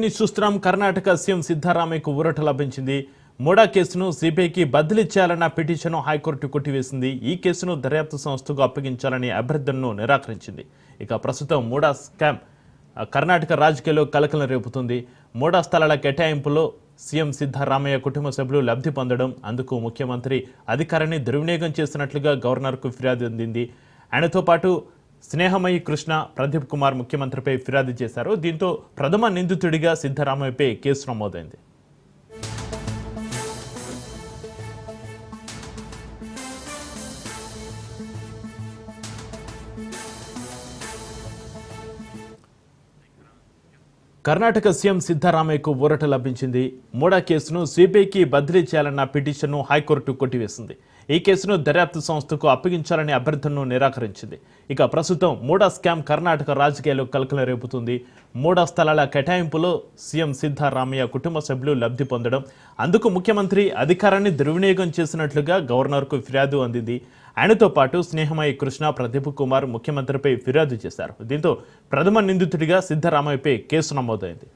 ని చూస్తున్నాం కర్ణాటక సీఎం సిద్ధారామయ్యకు ఊరట లభించింది. మోడా కేసును సిబిఐకి బదిలీ చేయాలన్న పిటిషన్ను హైకోర్టు కొట్టివేసింది. ఈ కేసును దర్యాప్తు సంస్థకు అప్పగించాలని అభ్యర్థనను నిరాకరించింది. ఇక ప్రస్తుతం మోడా స్కామ్ కర్ణాటక రాజకీయాల్లో కలకలం రేపుతుంది. మోడా స్థలాల కేటాయింపులో సీఎం సిద్ధారామయ్య కుటుంబ సభ్యులు లబ్ధి పొందడం అందుకు ముఖ్యమంత్రి అధికారాన్ని దుర్వినియోగం చేస్తున్నట్లుగా గవర్నర్కు ఫిర్యాదు అందింది. ఆయనతో పాటు స్నేహమయి కృష్ణ ప్రదీప్ కుమార్ ముఖ్యమంత్రిపై ఫిర్యాదు చేశారు. దీంతో ప్రథమ నిందితుడిగా సిద్ధరామయ్యపై కేసు నమోదైంది. కర్ణాటక సీఎం సిద్ధరామయ్యకు ఊరట లభించింది. మోడా కేసును సిబిఐకి బదిలీ చేయాలన్న పిటిషన్ను హైకోర్టు కొట్టివేసింది. ఈ కేసును దర్యాప్తు సంస్థకు అప్పగించాలని అభ్యర్థనను నిరాకరించింది. ఇక ప్రస్తుతం మూడా స్కామ్ కర్ణాటక రాజకీయాల్లో కలకలం రేపుతుంది. మూడా స్థలాల కేటాయింపులో సీఎం సిద్ధారామయ్య కుటుంబ సభ్యులు లబ్ధి పొందడం అందుకు ముఖ్యమంత్రి అధికారాన్ని దుర్వినియోగం చేసినట్లుగా గవర్నర్కు ఫిర్యాదు అందింది. ఆయనతో పాటు స్నేహమయ్య కృష్ణ ప్రదీప్ కుమార్ ముఖ్యమంత్రిపై ఫిర్యాదు చేశారు. దీంతో ప్రథమ నిందితుడిగా సిద్ధరామయ్యపై కేసు నమోదైంది.